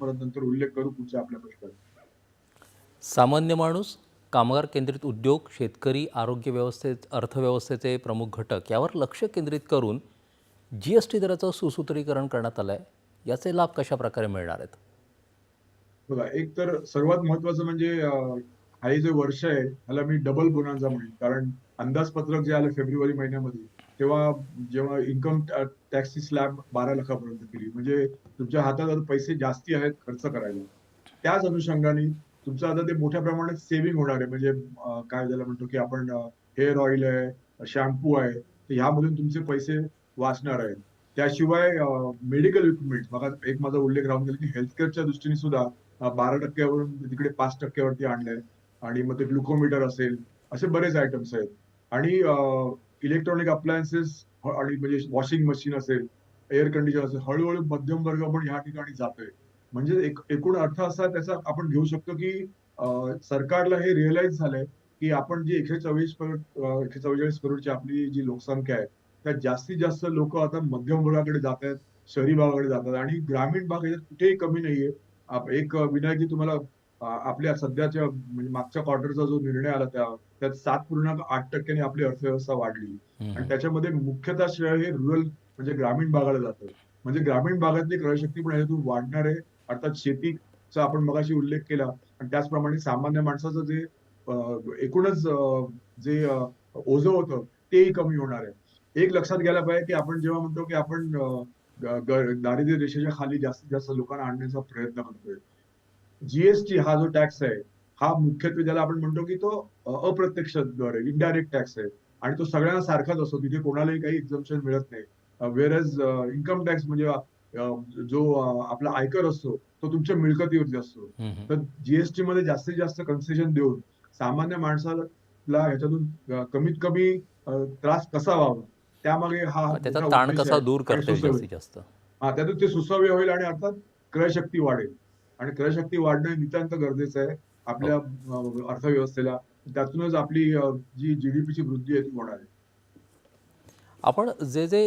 परत नंतर उल्लेख करू पुढच्या आपल्या प्रश्नात सामान्य माणूस कामगार केंद्रित उद्योग शेतकरी आरोग्य व्यवस्थेत अर्थव्यवस्थेचे प्रमुख घटक यावर लक्ष केंद्रित करून जी एस टी दराचं सुसूत्रीकरण करण्यात आलं आहे याचे लाभ कशा प्रकारे मिळणार आहेत? बघा एक तर सर्वात महत्वाचं म्हणजे हा जे वर्ष आहे ह्याला मी डबल बोनांचा म्हणेन. कारण अंदाजपत्रक जे आलं फेब्रुवारी महिन्यामध्ये तेव्हा जेव्हा इन्कम टॅक्सची स्लॅब बारा लाखापर्यंत केली. म्हणजे तुमच्या हातात आता पैसे जास्ती आहेत खर्च करायला. त्याच अनुषंगाने तुमचं आता ते मोठ्या प्रमाणात सेव्हिंग होणार आहे. म्हणजे काय झालं म्हणतो की आपण हेअर ऑइल आहे शॅम्पू आहे तर ह्यामधून तुमचे पैसे वाचणार आहेत. त्याशिवाय मेडिकल इक्विपमेंट बघा एक माझा उल्लेख राहून गेला की हेल्थकेअरच्या दृष्टीने सुद्धा बारा टक्क्यावरून तिकडे पाच टक्क्यावरती आणलंय. आणि मग ते ग्लुकोमीटर असेल असे बरेच आयटम्स आहेत. आणि इलेक्ट्रॉनिक अप्लायन्सेस आणि म्हणजे वॉशिंग मशीन असेल एअर कंडिशन असेल हळूहळू मध्यम वर्ग पण ह्या ठिकाणी जातोय. म्हणजे एक एकूण अर्थ असा त्याचा आपण घेऊ शकतो की सरकारला हे रिअलाइज झालंय की आपण जी एकशे चव्वीस करोड एकशे चव्वेचाळीस करोडची आपली जी लोकसंख्या आहे त्यात जास्तीत जास्त लोक आता मध्यम वर्गाकडे जात आहेत शहरी भागाकडे जातात आणि ग्रामीण भाग याच्यात कुठेही कमी नाहीये. एक एक विनायकी तुम्हाला आपल्या सध्याच्या म्हणजे मागच्या क्वार्टरचा जो निर्णय आला त्या त्यात सात पूर्णांक आठ टक्क्याने आपली अर्थव्यवस्था वाढली. आणि त्याच्यामध्ये मुख्यतः श्रेय हे रुरल म्हणजे ग्रामीण भागाला जातं. म्हणजे ग्रामीण भागातली क्रयशक्ती पण याच्यातून वाढणार आहे. अर्थात शेतीचा आपण मगाशी उल्लेख केला. आणि त्याचप्रमाणे सामान्य माणसाचं जे एकूणच जे ओझं होतं तेही कमी होणार आहे. एक लक्षात घ्यायला पाहिजे की आपण जेव्हा म्हणतो की आपण दारिद्र्य रेषेच्या खाली जास्तीत जास्त लोकांना आणण्याचा प्रयत्न करतोय जीएसटी हा जो टॅक्स आहे हा मुख्यत्वे ज्याला आपण म्हणतो की तो अप्रत्यक्ष दर आहे इनडायरेक्ट टॅक्स आहे. आणि तो सगळ्यांना सारखाच असतो तिथे कोणालाही काही एक्झम्पशन मिळत नाही. वेरज इन्कम टॅक्स म्हणजे जो आपला आयकर असतो तो तुमच्या मिळकतीवरती असतो. तर जीएसटी मध्ये जास्तीत जास्त कन्सेशन देऊन सामान्य माणसाला ह्याच्यातून कमीत कमी त्रास कसा व्हावा त्यामागे हा त्याचा ताण कसा. दूर करता जास्त? हा त्यातून ते सुसह्य होईल आणि अर्थात क्रयशक्ती वाढेल. आणि क्रयशक्ती वाढणं नितांत गरजेचं आहे आपल्या अर्थव्यवस्थेला. त्यातूनच आपली जी जी जीडीपीची वृद्धी आहे ती होणार आहे. आपण जे जे